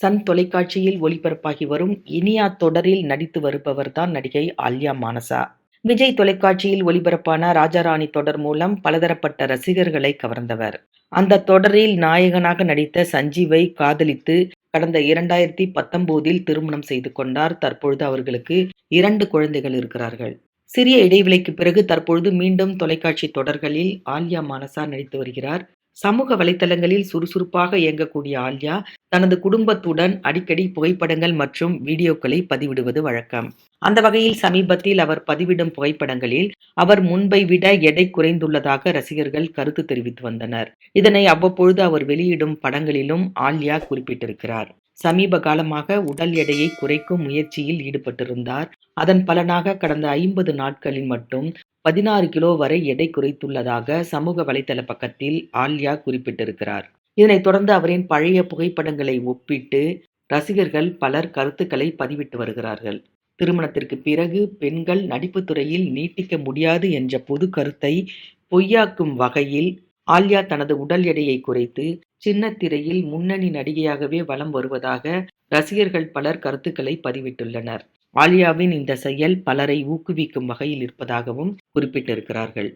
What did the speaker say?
Sun தொலைக்காட்சியில் ஒளிபரப்பாகி வரும் இனியா தொடரில் நடித்து வருபவர்தான் நடிகை ஆல்யா மானசா. விஜய் தொலைக்காட்சியில் ஒளிபரப்பான ராஜாராணி தொடர் மூலம் பலதரப்பட்ட ரசிகர்களை கவர்ந்தவர். அந்த தொடரில் நாயகனாக நடித்த சஞ்சீவை காதலித்து கடந்த இரண்டாயிரத்தி பத்தொன்பதில் திருமணம் செய்து கொண்டார். தற்பொழுது அவர்களுக்கு இரண்டு குழந்தைகள் இருக்கிறார்கள். சிறிய இடைவெளிக்கு பிறகு தற்பொழுது மீண்டும் தொலைக்காட்சி தொடர்களில் ஆல்யா மானசா நடித்து வருகிறார். சமூக வலைதளங்களில் சுறுசுறுப்பாக இயங்கக்கூடிய ஆல்யா தனது குடும்பத்துடன் அடிக்கடி புகைப்படங்கள் மற்றும் வீடியோக்களை பதிவிடுவது வழக்கம். அந்த வகையில் சமீபத்தில் அவர் பதிவிடும் புகைப்படங்களில் அவர் முன்பை விட எடை குறைந்துள்ளதாக ரசிகர்கள் கருத்து தெரிவித்து வந்தனர். இதனை அவ்வப்பொழுது அவர் வெளியிடும் படங்களிலும் ஆல்யா குறிப்பிட்டிருக்கிறார். சமீப காலமாக உடல் எடையை குறைக்கும் முயற்சியில் ஈடுபட்டிருந்தார். அதன் பலனாக கடந்த ஐம்பது நாட்களில் மட்டும் பதினாறு கிலோ வரை எடை குறைத்துள்ளதாக சமூக வலைதள பக்கத்தில் ஆல்யா குறிப்பிட்டிருக்கிறார். இதனைத் தொடர்ந்து அவரின் பழைய புகைப்படங்களை ஒப்பிட்டு ரசிகர்கள் பலர் கருத்துக்களை பதிவிட்டு வருகிறார்கள். திருமணத்திற்கு பிறகு பெண்கள் நடிப்பு துறையில் நீட்டிக்க முடியாது என்ற பொது கருத்தை பொய்யாக்கும் வகையில் ஆல்யா தனது உடல் எடையை குறைத்து சின்னத்திரையில் முன்னணி நடிகையாகவே வலம் வருவதாக ரசிகர்கள் பலர் கருத்துக்களை பதிவிட்டுள்ளனர். ஆல்யாவின் இந்த செயல் பலரை ஊக்குவிக்கும் வகையில் இருப்பதாகவும் குறிப்பிட்டிருக்கிறார்கள்.